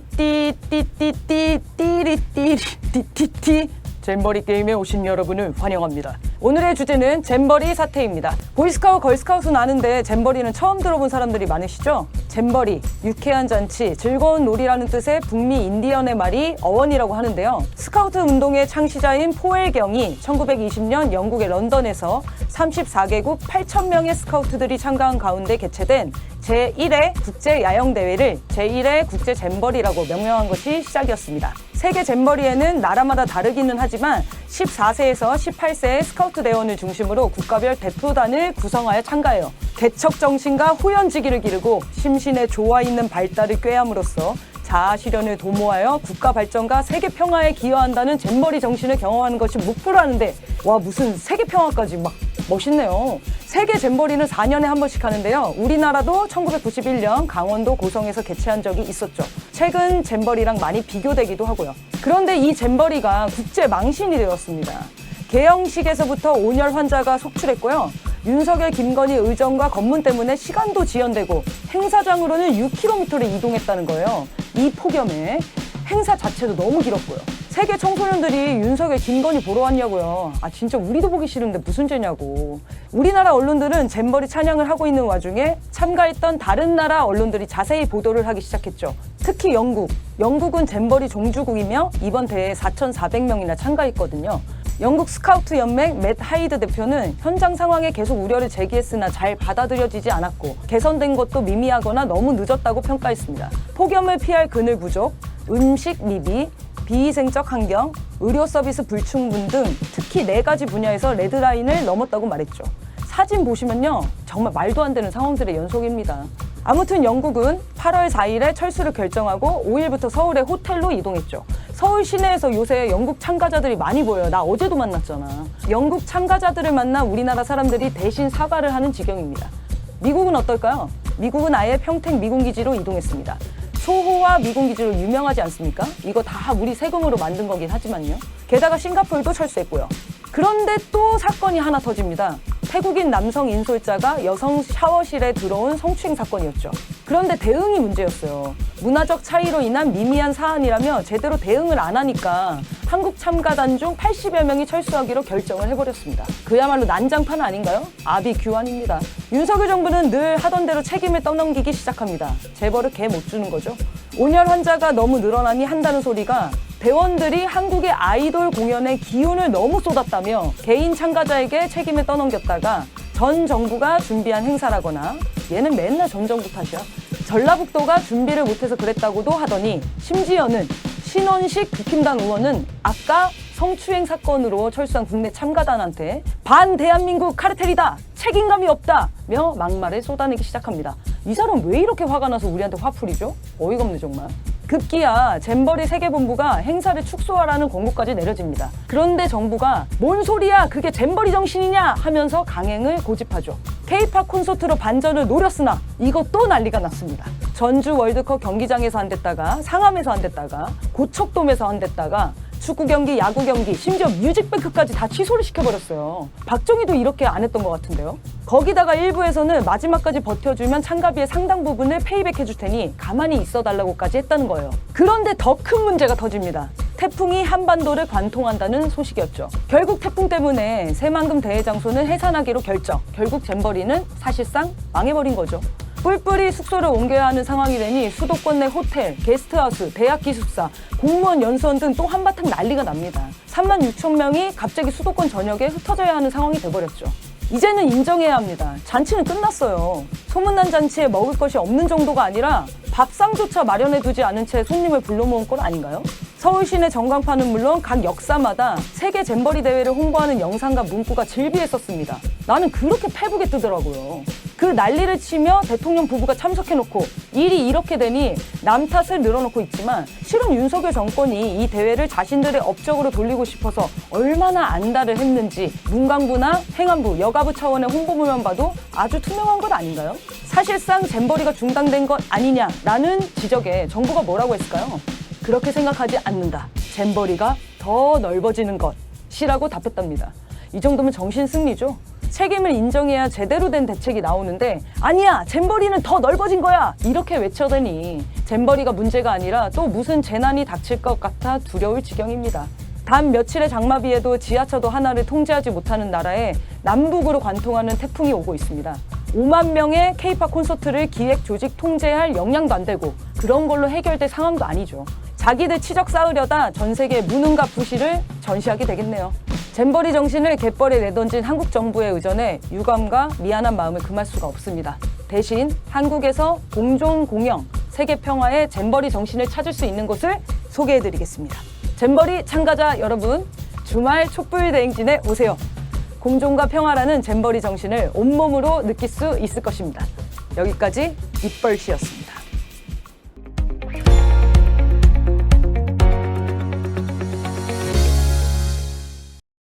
띠띠띠띠띠띠리띠리띠띠띠 잼버리 게임에 오신 여러분을 환영합니다. 오늘의 주제는 잼버리 사태입니다. 보이스카웃, 걸스카웃은 아는데 잼버리는 처음 들어본 사람들이 많으시죠? 잼버리, 유쾌한 잔치, 즐거운 놀이라는 뜻의 북미 인디언의 말이 어원이라고 하는데요. 스카우트 운동의 창시자인 포엘경이 1920년 영국의 런던에서 34개국 8,000명의 스카우트들이 참가한 가운데 개최된 제1회 국제 야영 대회를 제1회 국제 잼버리라고 명명한 것이 시작이었습니다. 세계 잼버리에는 나라마다 다르기는 하지만 14세에서 18세의 스카우트 대원을 중심으로 국가별 대표단을 구성하여 참가해요. 개척 정신과 호연지기를 기르고 심신의 조화 있는 발달을 꾀함으로써 자아 실현을 도모하여 국가 발전과 세계 평화에 기여한다는 잼버리 정신을 경험하는 것이 목표라는데 와 무슨 세계 평화까지 막 멋있네요. 세계 잼버리는 4년에 한 번씩 하는데요. 우리나라도 1991년 강원도 고성에서 개최한 적이 있었죠. 최근 잼버리랑 많이 비교되기도 하고요. 그런데 이 잼버리가 국제 망신이 되었습니다. 개영식에서부터 온열 환자가 속출했고요. 윤석열, 김건희 의정과 검문 때문에 시간도 지연되고 행사장으로는 6km를 이동했다는 거예요. 이 폭염에 행사 자체도 너무 길었고요. 세계 청소년들이 윤석열, 김건희 보러 왔냐고요. 아 진짜 우리도 보기 싫은데 무슨 죄냐고. 우리나라 언론들은 잼버리 찬양을 하고 있는 와중에 참가했던 다른 나라 언론들이 자세히 보도를 하기 시작했죠. 특히 영국. 영국은 잼버리 종주국이며 이번 대회에 4,400명이나 참가했거든요. 영국 스카우트 연맹 맷 하이드 대표는 현장 상황에 계속 우려를 제기했으나 잘 받아들여지지 않았고 개선된 것도 미미하거나 너무 늦었다고 평가했습니다. 폭염을 피할 그늘 부족, 음식 미비, 비위생적 환경, 의료 서비스 불충분 등 특히 네 가지 분야에서 레드라인을 넘었다고 말했죠. 사진 보시면요. 정말 말도 안 되는 상황들의 연속입니다. 아무튼 영국은 8월 4일에 철수를 결정하고 5일부터 서울의 호텔로 이동했죠. 서울 시내에서 요새 영국 참가자들이 많이 보여요. 나 어제도 만났잖아. 영국 참가자들을 만나 우리나라 사람들이 대신 사과를 하는 지경입니다. 미국은 어떨까요? 미국은 아예 평택 미군기지로 이동했습니다. 소호와 미군 기지로 유명하지 않습니까? 이거 다 우리 세금으로 만든 거긴 하지만요. 게다가 싱가포르도 철수했고요. 그런데 또 사건이 하나 터집니다. 태국인 남성 인솔자가 여성 샤워실에 들어온 성추행 사건이었죠. 그런데 대응이 문제였어요. 문화적 차이로 인한 미미한 사안이라며 제대로 대응을 안 하니까 한국 참가단 중 80여 명이 철수하기로 결정을 해버렸습니다. 그야말로 난장판 아닌가요? 아비규환입니다. 윤석열 정부는 늘 하던 대로 책임을 떠넘기기 시작합니다. 재벌을 개 못 주는 거죠. 온열 환자가 너무 늘어나니 한다는 소리가 대원들이 한국의 아이돌 공연에 기운을 너무 쏟았다며 개인 참가자에게 책임을 떠넘겼다가 전 정부가 준비한 행사라거나 얘는 맨날 전 정부 탓이야. 전라북도가 준비를 못해서 그랬다고도 하더니 심지어는 신원식 국힘당 의원은 아까 성추행 사건으로 철수한 국내 참가단한테 반 대한민국 카르텔이다 책임감이 없다며 막말을 쏟아내기 시작합니다. 이 사람 왜 이렇게 화가 나서 우리한테 화풀이죠? 어이가 없네 정말. 급기야 잼버리 세계본부가 행사를 축소하라는 권고까지 내려집니다. 그런데 정부가 뭔 소리야 그게 잼버리 정신이냐 하면서 강행을 고집하죠. K-팝 콘서트로 반전을 노렸으나 이것도 난리가 났습니다. 전주 월드컵 경기장에서 안 됐다가 상암에서 안 됐다가 고척돔에서 안 됐다가 축구 경기, 야구 경기, 심지어 뮤직뱅크까지 다 취소를 시켜버렸어요. 박정희도 이렇게 안 했던 것 같은데요. 거기다가 일부에서는 마지막까지 버텨주면 참가비의 상당 부분을 페이백해줄 테니 가만히 있어달라고까지 했다는 거예요. 그런데 더 큰 문제가 터집니다. 태풍이 한반도를 관통한다는 소식이었죠. 결국 태풍 때문에 새만금 대회 장소는 해산하기로 결정. 결국 잼버리는 사실상 망해버린 거죠. 뿔뿔이 숙소를 옮겨야 하는 상황이 되니 수도권 내 호텔, 게스트하우스, 대학 기숙사, 공무원 연수원 등 또 한바탕 난리가 납니다. 3만 6천 명이 갑자기 수도권 전역에 흩어져야 하는 상황이 돼버렸죠. 이제는 인정해야 합니다. 잔치는 끝났어요. 소문난 잔치에 먹을 것이 없는 정도가 아니라 밥상조차 마련해두지 않은 채 손님을 불러 모은 건 아닌가요? 서울 시내 전광판은 물론 각 역사마다 세계 잼버리 대회를 홍보하는 영상과 문구가 질비했었습니다. 나는 그렇게 페북에 뜨더라고요. 그 난리를 치며 대통령 부부가 참석해놓고 일이 이렇게 되니 남 탓을 늘어놓고 있지만 실은 윤석열 정권이 이 대회를 자신들의 업적으로 돌리고 싶어서 얼마나 안달을 했는지 문광부나 행안부, 여가부 차원의 홍보물만 봐도 아주 투명한 것 아닌가요? 사실상 잼버리가 중단된 것 아니냐라는 지적에 정부가 뭐라고 했을까요? 그렇게 생각하지 않는다. 잼버리가 더 넓어지는 것이라고 답했답니다. 이 정도면 정신 승리죠. 책임을 인정해야 제대로 된 대책이 나오는데 아니야 잼버리는 더 넓어진 거야 이렇게 외쳐대니 잼버리가 문제가 아니라 또 무슨 재난이 닥칠 것 같아 두려울 지경입니다. 단 며칠의 장마비에도 지하철도 하나를 통제하지 못하는 나라에 남북으로 관통하는 태풍이 오고 있습니다. 5만 명의 케이팝 콘서트를 기획 조직 통제할 역량도 안 되고 그런 걸로 해결될 상황도 아니죠. 자기들 치적 쌓으려다 전 세계 무능과 부실을 전시하게 되겠네요. 잼버리 정신을 갯벌에 내던진 한국 정부에 의존해 유감과 미안한 마음을 금할 수가 없습니다. 대신 한국에서 공존 공영, 세계 평화의 잼버리 정신을 찾을 수 있는 곳을 소개해 드리겠습니다. 잼버리 참가자 여러분, 주말 촛불 대행진에 오세요. 공존과 평화라는 잼버리 정신을 온몸으로 느낄 수 있을 것입니다. 여기까지 입벌시였습니다.